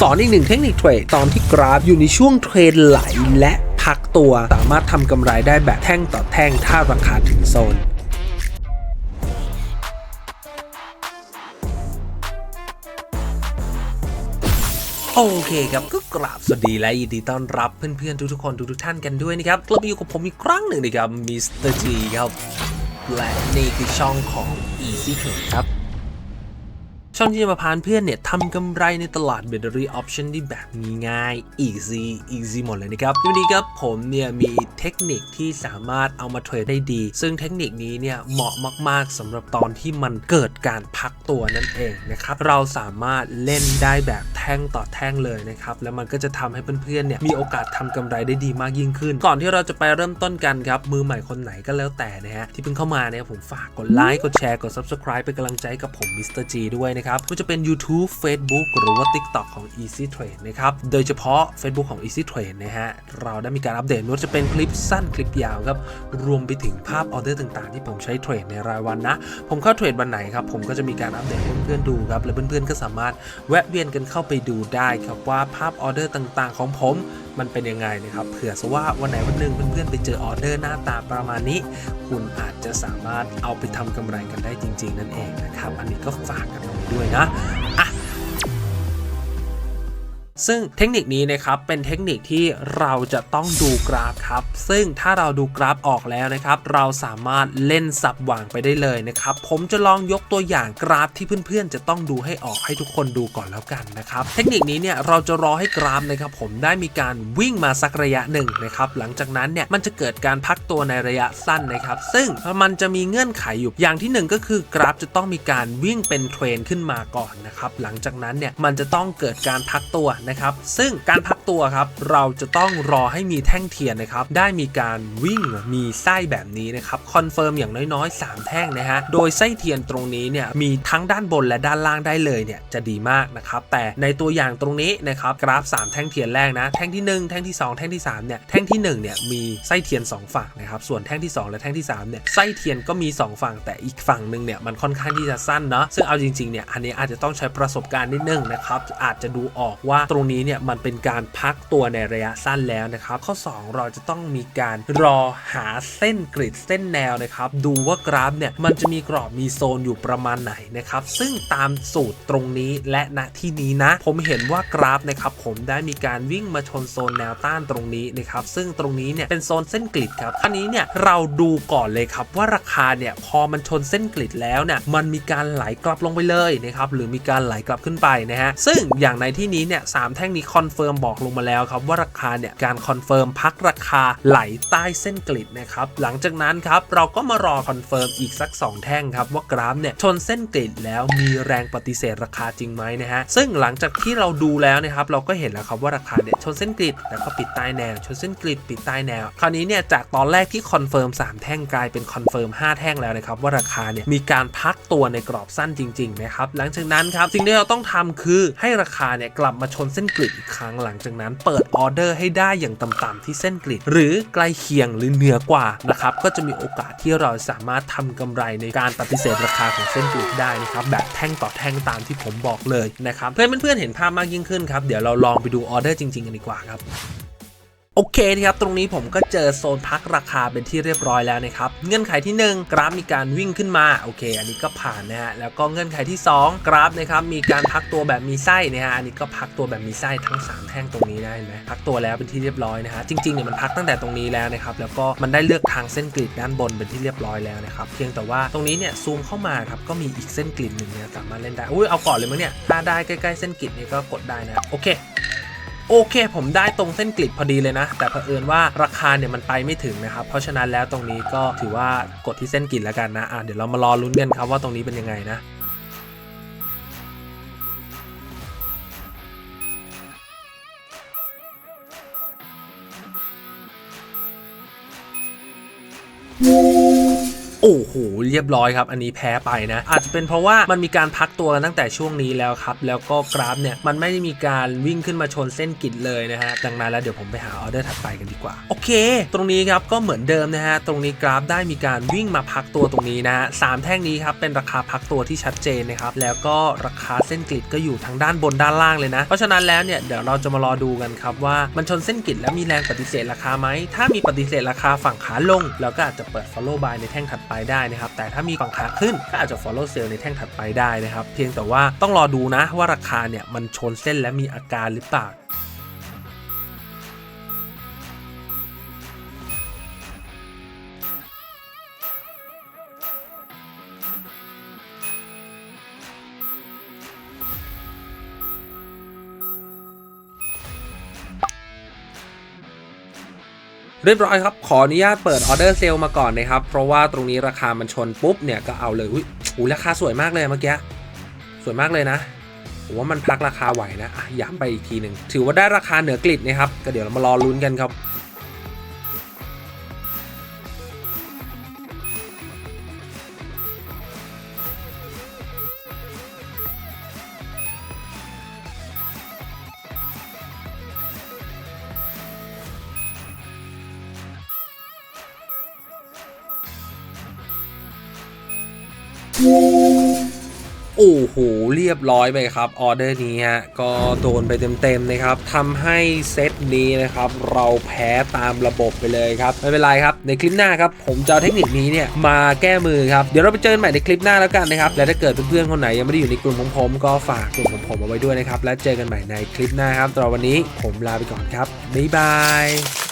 สอนอีกหนึ่งเทคนิคเทรดตอนที่กราฟอยู่ในช่วงเทรนไหลและพักตัวสามารถทำกำไรได้แบบแท่งต่อแท่งถ้าราคาถึงโซนโอเคครับก็กราบสวัสดีและยินดีต้อนรับเพื่อนๆ ทุกๆคนทุกๆท่านกันด้วยนะครับกลับมาอยู่กับผมอีกครั้งหนึ่งนะครับมิสเตอร์จีครับ และนี่คือช่องของ Easy Trade ครับ ช่องที่จะมาพานเพื่อนเนี่ยทำกำไรในตลาด Battery Option ที่แบบง่าย easy easy หมดเลยนะครับวันนี้ครับผมเนี่ยมีเทคนิคที่สามารถเอามาเทรดได้ดี ซึ่งเทคนิคนี้เนี่ยเหมาะมาก ๆสำหรับตอนที่มันเกิดการพักตัวนั่นเองนะครับ เราสามารถเล่นได้แบบแท่งต่อแท่งเลยนะครับ แล้วมันก็จะทำให้เพื่อนๆเนี่ยมีโอกาสทำกำไรได้ดีมากยิ่งขึ้น ก่อนที่เราจะไปเริ่มต้นกันครับ มือใหม่คนไหนก็แล้วแต่นะฮะที่เพิ่งเข้ามาเนี่ยผมฝากกดไลค์กดแชร์กด subscribe เป็นกำลังใจกับผมมิสเตอร์จีด้วยนะครับก็จะเป็น YouTube Facebook หรือว่า TikTok ของ Easy Trade นะครับโดยเฉพาะ Facebook ของ Easy Trade นะฮะเราได้มีการอัปเดตไม่ว่าจะเป็นคลิปสั้นคลิปยาวครับรวมไปถึงภาพออเดอร์ต่างๆ ที่ผมใช้เทรดในรายวันนะ ผมเข้าเทรดวันไหนครับผมก็จะมีการอัปเดตให้เพื่อนๆดูครับและเพื่อนๆก็สามารถแวะเวียนกันเข้าไปดูได้ครับว่าภาพออเดอร์ต่างๆ ของผมมันเป็นยังไงนะครับเผื่อซะว่าวันไหนวันหนึ่งเพื่อนๆไปเจอออเดอร์หน้าตาประมาณนี้ คุณอาจจะสามารถเอาไปทำกำไรกันได้จริง ๆ นั่นเองนะครับ อันนี้ก็ฝากกัน ด้วยนะ ซึ่งเทคนิคนี้นะครับเป็นเทคนิคที่เราจะต้องดูกราฟครับ ซึ่งถ้าเราดูกราฟออกแล้วนะครับ เราสามารถเล่นสับหว่างไปได้เลยนะครับ ผมจะลองยกตัวอย่างกราฟที่เพื่อนๆ จะต้องดูให้ออกให้ทุกคนดูก่อนแล้วกันนะครับ เทคนิคนี้เนี่ยเราจะรอให้กราฟนะครับ ผมได้มีการวิ่งมาสักระยะหนึ่งนะครับ หลังจากนั้นเนี่ยมันจะเกิดการพักตัวในระยะสั้นนะครับ ซึ่งมันจะมีเงื่อนไขอยู่อย่างที่หนึ่งก็คือกราฟจะต้องมีการวิ่งเป็นเทรนขึ้นมาก่อนนะครับหลังจากนั้นเนี่ยมันจะต้องเกิดการพักตัวนะครับ ซึ่งการพัก ตัวครับเราจะต้องรอให้มีแท่งเทียนนะครับได้มีการวิ่งมีไส้แบบนี้นะครับคอนเฟิร์มอย่างน้อยๆ 3 แท่งนะฮะโดยไส้เทียนตรงนี้เนี่ยมีทั้งด้านบนและด้านล่างได้เลยเนี่ยจะดีมากนะครับแต่ในตัวอย่างตรงนี้นะครับกราฟ 3 แท่งเทียนแรกนะแท่งที่ 1 แท่งที่ 2 แท่งที่3เนี่ยแท่งที่1เนี่ยมีไส้เทียน 2 ฝั่งนะครับส่วนแท่งที่ 2 และแท่งที่3เนี่ยไส้เทียนก็มี 2 ฝั่ง แต่อีกฝั่งหนึ่งเนี่ยมันค่อนข้างที่จะสั้นเนาะซึ่งเอาจริงๆเนี่ยอันนี้อาจจะต้องใช้ประสบการณ์นิดนึงนะครับอาจจะดูออกว่าตรงนี้เนี่ยมันเป็นการพักตัวในระยะสั้นแล้วนะครับ ข้อ 2 เราจะต้องมีการรอหาเส้นกริดเส้นแนวนะครับ ดูว่ากราฟเนี่ยมันจะมีกรอบมีโซนอยู่ประมาณไหนนะครับ ซึ่งตามสูตรตรงนี้และณที่นี้นะ ผมเห็นว่ากราฟนะครับผมได้มีการวิ่งมาชนโซนแนวต้านตรงนี้นะครับ ซึ่งตรงนี้เนี่ยเป็นโซนเส้นกริดครับคราวนี้เนี่ยเราดูก่อนเลยครับว่าราคาเนี่ยพอมันชนเส้นกริดแล้วเนี่ยมันมีการไหลกลับลงไปเลยนะครับหรือมีการไหลกลับขึ้นไปนะฮะซึ่งอย่างในที่นี้เนี่ยสามแท่งนี้คอนเฟิร์มบอกลงมาแล้วครับว่าราคาเนี่ยการคอนเฟิร์มพักราคาไหลใต้เส้นกริดนะครับหลังจากนั้นครับเราก็มารอคอนเฟิร์มอีกสัก 2 แท่งครับว่ากราฟเนี่ยชนเส้นกริดแล้วมีแรงปฏิเสธราคาจริงไหมนะฮะซึ่งหลังจากที่เราดูแล้วนะครับเราก็เห็นแล้วครับว่าราคาเนี่ยชนเส้นกริดแล้วก็ปิดใต้แนว ชนเส้นกริดปิดใต้แนว คราวนี้เนี่ยจากตอนแรกที่คอนเฟิร์ม3 แท่งกลายเป็นคอนเฟิร์ม5 แท่งแล้วนะครับว่าราคาเนี่ยมีการพักตัวในกรอบสั้นจริงๆนะครับหลังจากนั้นครับสิ่งที่เราต้องทำคือให้ราคาเนี่ยกลับมาชนเส้นกริดอีกครั้งหลังจากนั้นเปิดออเดอร์ให้ได้อย่างต่ำๆที่เส้นกริดหรือใกล้เคียงหรือเหนือกว่านะครับก็จะมีโอกาสที่เราสามารถทำกำไรในการปฏิเสธราคาของเส้นกริดได้นะครับแบบแท่งต่อแท่งตามที่ผมบอกเลยนะครับเพื่อนเพื่อนเห็นภาพมากยิ่งขึ้นครับเดี๋ยวเราลองไปดูออเดอร์จริงๆกันดีกว่าครับ โอเคนะครับตรงนี้ผมก็เจอโซนพักราคาเป็นที่เรียบร้อยแล้วนะครับเงื่อนไขที่ 1 กราฟมีการวิ่งขึ้นมาโอเค อันนี้ก็ผ่านนะฮะแล้วก็เงื่อนไขที่ 2 กราฟนะครับมีการพักตัวแบบมีไส้นะฮะอันนี้ก็พักตัวแบบมีไส้ทั้ง 3 แท่งตรงนี้ได้ไหมพักตัวแล้วเป็นที่เรียบร้อยนะฮะจริงๆเนี่ยมันพักตั้งแต่ตรงนี้แล้วนะครับแล้วก็มันได้เลือกทางเส้นกริดด้านบนเป็นที่เรียบร้อยแล้วนะครับเพียงแต่ว่าตรงนี้เนี่ยซูมเข้ามาครับก็มีอีกเส้นกริดหนึ่งเนี่ยสามารถเล่นได้อุ้ยเอาก่อนเลยมั้งเนี่ยถ้าได้ใกล้ๆเส้นกริดนี่ก็กดได้นะโอเค โอเค ผมได้ตรงเส้นกลิดพอดีเลยนะ แต่เผอิญว่าราคาเนี่ยมันไปไม่ถึงนะครับ เพราะฉะนั้นแล้วตรงนี้ก็ถือว่ากดที่เส้นกลิดแล้วกันนะอะเดี๋ยวเรามารอลุ้นกันครับว่าตรงนี้เป็นยังไงนะโอโอ้โหเรียบร้อยครับ อันนี้แพ้ไปนะอาจจะเป็นเพราะว่ามันมีการพักตัวกันตั้งแต่ช่วงนี้แล้วครับแล้วก็กราฟเนี่ยมันไม่ได้มีการวิ่งขึ้นมาชนเส้นกิดเลยนะฮะดังนั้นแล้วเดี๋ยวผมไปหาออเดอร์ถัดไปกันดีกว่า โอเค ตรงนี้ครับก็เหมือนเดิมนะฮะตรงนี้กราฟได้มีการวิ่งมาพักตัวตรงนี้นะฮะสามแท่งนี้ครับเป็นราคาพักตัวที่ชัดเจนนะครับแล้วก็ราคาเส้นกริดก็อยู่ทางด้านบนด้านล่างเลยนะ เพราะฉะนั้นแล้วเนี่ยเดี๋ยวเราจะมารอดูกันครับว่ามันชนเส้นกริดแล้วมีแรงปฏิเสธราคาไหมถ้ามีปฏิเสธราคาฝั่งขาลงเราก็อาจจะเปิด follow buy ในแท่งถัดไปได้นะครับ แต่ถ้ามีฝั่งขาขึ้นก็อาจจะ follow sell ในแท่งถัดไปได้นะครับ เพียงแต่ว่าต้องรอดูนะว่าราคาเนี่ยมันชนเส้นและมีอาการหรือเปล่า เรียบร้อยครับ ขออนุญาตเปิดออเดอร์เซลมาก่อนนะครับ เพราะว่าตรงนี้ราคามันชนปุ๊บเนี่ยก็เอาเลยอุ้ยอู้ราคาสวยมากเลยเมื่อกี้สวยมากเลยนะผมว่ามันพักราคาไหวนะอะย้ำไปอีกทีหนึ่งถือว่าได้ราคาเหนือกลิดนะครับ ก็เดี๋ยวเรามารอลุ้นกันครับ โอ้โห เรียบร้อยไปครับ ออเดอร์นี้ฮะ ก็โดนไปเต็มๆนะครับทำให้เซตนี้นะครับ เราแพ้ตามระบบไปเลยครับ ไม่เป็นไรครับ ในคลิปหน้าครับ ผมจะเอาเทคนิคนี้เนี่ย มาแก้มือครับ เดี๋ยวเราไปเจอกันใหม่ในคลิปหน้าแล้วกันนะครับ และถ้าเกิดเพื่อนๆคนไหนยังไม่ได้อยู่ในกลุ่มของผมก็ฝากกลุ่มของผมเอาไว้ด้วยนะครับ และเจอกันใหม่ในคลิปหน้าครับสำหรับวันนี้ผมลาไปก่อนครับบ๊ายบาย